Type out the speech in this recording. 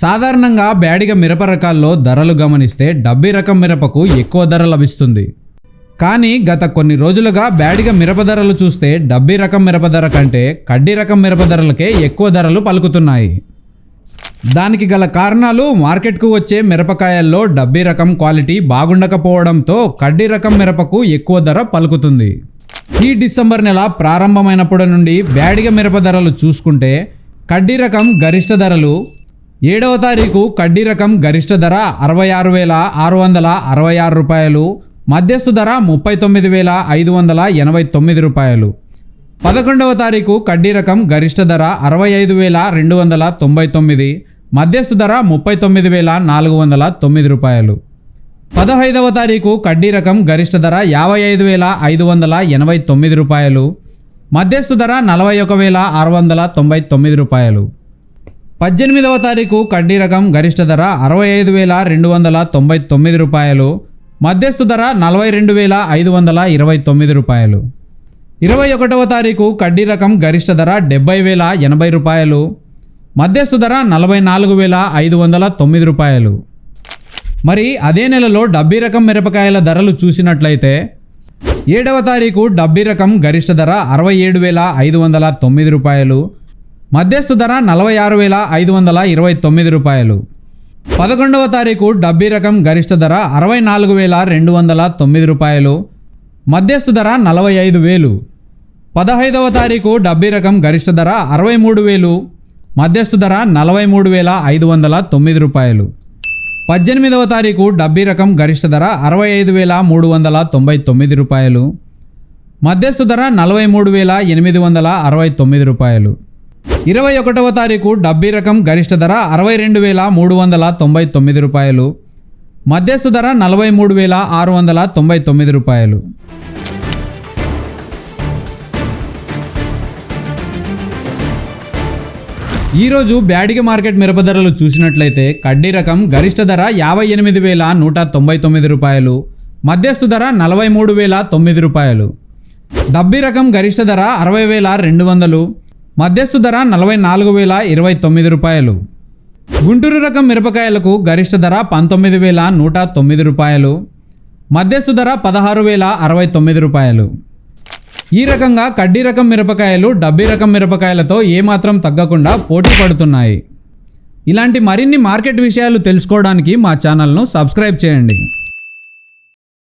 సాధారణంగా బ్యాడిగ మిరప రకాల్లో ధరలు గమనిస్తే డబ్బీ రకం మిరపకు ఎక్కువ ధర లభిస్తుంది. కానీ గత కొన్ని రోజులుగా బ్యాడిగ మిరప ధరలు చూస్తే డబ్బీ రకం మిరప ధర కంటే కడ్డీ రకం మిరప ధరలకే ఎక్కువ ధరలు పలుకుతున్నాయి. దానికి గల కారణాలు మార్కెట్కు వచ్చే మిరపకాయల్లో డబ్బీ రకం క్వాలిటీ బాగుండకపోవడంతో కడ్డీ రకం మిరపకు ఎక్కువ ధర పలుకుతుంది. ఈ డిసెంబర్ నెల ప్రారంభమైనప్పటి నుండి బ్యాడిగ మిరప ధరలు చూసుకుంటే కడ్డీ రకం గరిష్ట ధరలు ఏడవ తారీఖు కడ్డీ రకం గరిష్ట ధర అరవై ఆరు వేల ఆరు వందల అరవై ఆరు రూపాయలు మధ్యస్థు ధర ముప్పై తొమ్మిది వేల ఐదు వందల ఎనభై తొమ్మిది రూపాయలు. పదకొండవ తారీఖు కడ్డీ రకం గరిష్ట ధర అరవై ఐదు వేల రెండు వందల తొంభై తొమ్మిది మధ్యస్థు ధర ముప్పై తొమ్మిది వేల నాలుగు వందల తొమ్మిది రూపాయలు. పదహైదవ తారీఖు కడ్డీ రకం గరిష్ట ధర యాభై ఐదు వేల ఐదు వందల ఎనభై తొమ్మిది రూపాయలు మధ్యస్థు ధర నలభై ఒక వేల ఆరు వందల తొంభై తొమ్మిది రూపాయలు. పద్దెనిమిదవ తారీఖు కడ్డీ రకం గరిష్ట ధర అరవై ఐదు వేల రెండు వందల తొంభై తొమ్మిది రూపాయలు మధ్యస్థు ధర నలభై రెండు వేల ఐదు వందల ఇరవై తొమ్మిది రూపాయలు. ఇరవై ఒకటవ తారీఖు కడ్డీ రకం గరిష్ట ధర డెబ్బై వేల ఎనభై రూపాయలు మధ్యస్థు ధర నలభై నాలుగు వేల ఐదు వందల తొమ్మిది రూపాయలు. మరి అదే నెలలో డబ్బీ రకం మిరపకాయల ధరలు చూసినట్లయితే ఏడవ తారీఖు డబ్బీ రకం గరిష్ట ధర అరవై ఏడు వేల ఐదు వందల తొమ్మిది రూపాయలు మధ్యస్థ ధర నలభై ఆరు వేల ఐదు వందల ఇరవై తొమ్మిది రూపాయలు. పదకొండవ తారీఖు డబ్బీ రకం గరిష్ట ధర అరవై నాలుగు వేల రెండు వందల తొమ్మిది రూపాయలు. మధ్యస్థ ధర నలభై ఐదు వేలు. పదహైదవ తారీఖు డబ్బీ రకం గరిష్ట ధర అరవై మూడు వేలు. మధ్యస్థ ధర నలభై మూడు వేల ఐదు వందల తొమ్మిది రూపాయలు. పద్దెనిమిదవ తారీఖు డబ్బీ రకం గరిష్ట ధర అరవై ఐదు వేల మూడు వందల తొంభై తొమ్మిది రూపాయలు. మధ్యస్థ ధర నలభై మూడు వేల ఎనిమిది వందల అరవై తొమ్మిది రూపాయలు. ఇరవై ఒకటవ తారీఖు డబ్బీ రకం గరిష్ట ధర అరవై రెండు వేల మూడు వందల తొంభై తొమ్మిది రూపాయలు. మధ్యస్థు ధర నలభై మూడు వేల ఆరు వందల తొంభై తొమ్మిది రూపాయలు. ఈరోజు బ్యాడిగ మార్కెట్ మిరప ధరలు చూసినట్లయితే కడ్డీ రకం గరిష్ట ధర యాభై ఎనిమిది వేల నూట తొంభై తొమ్మిది రూపాయలు. మధ్యస్థు ధర నలభై మూడు వేల తొమ్మిది రూపాయలు. డబ్బీ రకం గరిష్ట ధర అరవై వేల రెండు వందలు. మధ్యస్థు ధర నలభై నాలుగు వేల ఇరవై తొమ్మిది రూపాయలు. గుంటూరు రకం మిరపకాయలకు గరిష్ట ధర పంతొమ్మిది వేల నూట తొమ్మిది రూపాయలు. మధ్యస్థు ధర పదహారు వేల అరవై తొమ్మిది రూపాయలు. ఈ రకంగా కడ్డీ రకం మిరపకాయలు డబ్బీ రకం మిరపకాయలతో ఏమాత్రం తగ్గకుండా పోటీ పడుతున్నాయి. ఇలాంటి మరిన్ని మార్కెట్ విషయాలు తెలుసుకోవడానికి మా ఛానల్ను సబ్స్క్రైబ్ చేయండి.